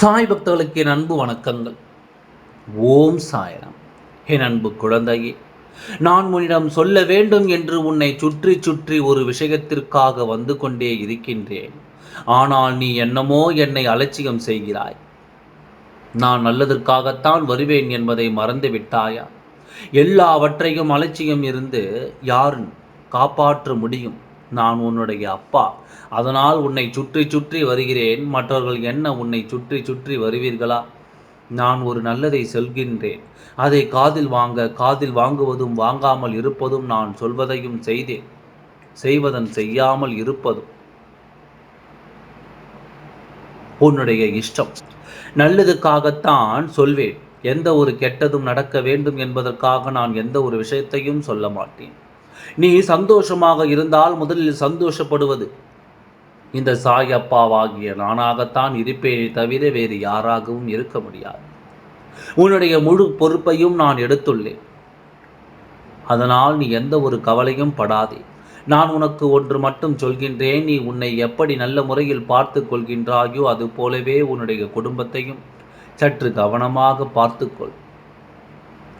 சாய் பக்தர்களுக்கு என் அன்பு வணக்கங்கள். ஓம் சாயனம் என் அன்பு குழந்தையே நான் உன்னிடம் சொல்ல வேண்டும் என்று உன்னை சுற்றி சுற்றி ஒரு விஷயத்திற்காக வந்து கொண்டே இருக்கின்றேன். ஆனால் நீ என்னமோ என்னை அலட்சியம் செய்கிறாய். நான் நல்லதற்காகத்தான் வருவேன் என்பதை மறந்து விட்டாயா எல்லாவற்றையும் அலட்சியம் இருந்து யார் காப்பாற்ற முடியும்? நான் உன்னுடைய அப்பா. அதனால் உன்னை சுற்றி சுற்றி வருகிறேன். மற்றவர்கள் என்ன உன்னை சுற்றி சுற்றி வருவீர்களா? நான் ஒரு நல்லதை சொல்கின்றேன். அதை காதில் வாங்க காதில் வாங்குவதும் வாங்காமல் இருப்பதும் நான் சொல்வதையும் செய்தேன். செய்வதன் செய்யாமல் இருப்பதும் உன்னுடைய இஷ்டம். நல்லதுக்காகத்தான் சொல்வேன். எந்த ஒரு கெட்டதும் நடக்க வேண்டும் என்பதற்காக நான் எந்த ஒரு விஷயத்தையும் சொல்ல மாட்டேன். நீ சந்தோஷமாக இருந்தால் முதலில் சந்தோஷப்படுவது. இந்த சாய் அப்பாவாகிய நானாகத்தான் இருப்பேனே தவிர வேறு யாராகவும் இருக்க முடியாது. உன்னுடைய முழு பொறுப்பையும் நான் எடுத்துள்ளேன். அதனால் நீ எந்த ஒரு கவலையும் படாதே. நான் உனக்கு ஒன்று மட்டும் சொல்கின்றேன். நீ உன்னை எப்படி நல்ல முறையில் பார்த்து கொள்கின்றாயோ அது போலவே உன்னுடைய குடும்பத்தையும் சற்று கவனமாக பார்த்துக்கொள்.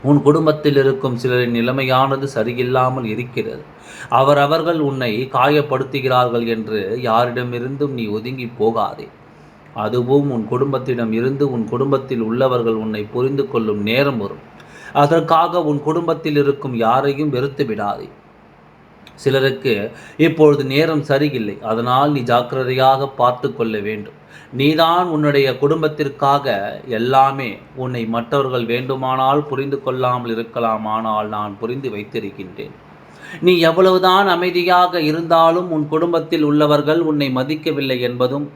உன் குடும்பத்தில் இருக்கும் சிலரின் நிலைமையானது சரியில்லாமல் இருக்கிறது. அவர் அவர்கள் உன்னை காயப்படுத்துகிறார்கள் என்று யாரிடமிருந்தும் நீ ஒதுங்கி போகாதே. அதுவும் உன் குடும்பத்திடம் இருந்து உன் குடும்பத்தில் உள்ளவர்கள் உன்னை புரிந்து கொள்ளும் நேரம் வரும். அதற்காக உன் குடும்பத்தில் இருக்கும் யாரையும் வெறுத்து விடாதே. சிலருக்கு இப்பொழுது நேரம் சரியில்லை. அதனால் நீ ஜாக்கிரதையாக பார்த்து கொள்ள வேண்டும். நீதான் உன்னுடைய குடும்பத்திற்காக எல்லாமே உன்னை மற்றவர்கள் வேண்டுமானால் புரிந்து கொள்ளாமல் இருக்கலாம் ஆனால் நான் புரிந்து வைத்திருக்கின்றேன். நீ எவ்வளவுதான் அமைதியாக இருந்தாலும் உன் குடும்பத்தில் உள்ளவர்கள் உன்னை மதிக்கவில்லை என்பதும்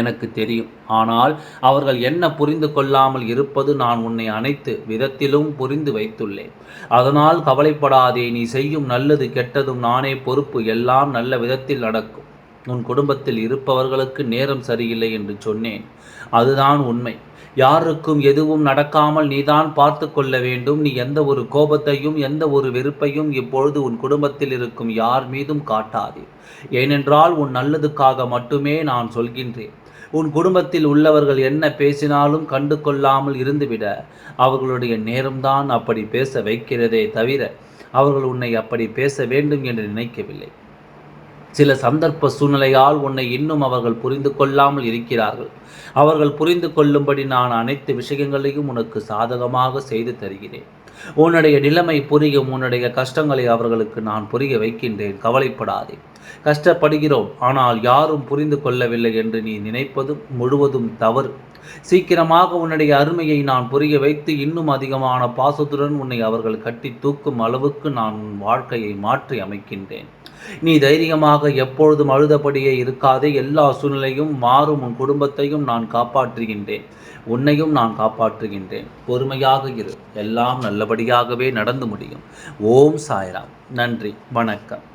எனக்கு தெரியும். ஆனால் அவர்கள் என்ன புரிந்து கொள்ளாமல் இருப்பது நான் உன்னை அனைத்து விதத்திலும் புரிந்து வைத்துள்ளேன். அதனால் கவலைப்படாதே நீ செய்யும் நல்லது கெட்டதும் நானே பொறுப்பு எல்லாம் நல்ல விதத்தில் நடக்கும். உன் குடும்பத்தில் இருப்பவர்களுக்கு நேரம் சரியில்லை என்று சொன்னேன். அதுதான் உண்மை. யாருக்கும் எதுவும் நடக்காமல் நீதான் பார்த்து கொள்ள வேண்டும். நீ எந்த ஒரு கோபத்தையும் எந்த ஒரு வெறுப்பையும் இப்பொழுது உன் குடும்பத்தில் இருக்கும் யார் மீதும் காட்டாதே. ஏனென்றால் உன் நல்லதுக்காக மட்டுமே நான் சொல்கின்றேன். உன் குடும்பத்தில் உள்ளவர்கள் என்ன பேசினாலும் கண்டு கொள்ளாமல் இருந்துவிட அவர்களுடைய நேரம்தான் அப்படி பேச வைக்கிறதே தவிர அவர்கள் உன்னை அப்படி பேச வேண்டும் என்று நினைக்கவில்லை. சில சந்தர்ப்ப சூழ்நிலையால் உன்னை இன்னும் அவர்கள் புரிந்து கொள்ளாமல் இருக்கிறார்கள். அவர்கள் புரிந்து கொள்ளும்படி நான் அனைத்து விஷயங்களையும் உனக்கு சாதகமாக செய்து தருகிறேன். உன்னுடைய நிலைமை புரியும் உன்னுடைய கஷ்டங்களை அவர்களுக்கு நான் புரிய வைக்கின்றேன். கவலைப்படாதே. கஷ்டப்படுகிறோம் ஆனால் யாரும் புரிந்து கொள்ளவில்லை என்று நீ நினைப்பதும் முழுவதும் தவறு. சீக்கிரமாக உன்னுடைய அருமையை நான் புரிய வைத்து இன்னும் அதிகமான பாசத்துடன் உன்னை அவர்கள் கட்டி தூக்கும் அளவுக்கு நான் உன் வாழ்க்கையை மாற்றி அமைக்கின்றேன். நீ தைரியமாக எப்பொழுதும் அழுதபடியே இருக்காதே. எல்லா சூழ்நிலையும் மாறும். உன் குடும்பத்தையும் நான் காப்பாற்றுகின்றேன். உன்னையும் நான் காப்பாற்றுகின்றேன். பொறுமையாக இரு. எல்லாம் நல்லபடியாகவே நடந்து முடியும். ஓம் சாய்ராம். நன்றி. வணக்கம்.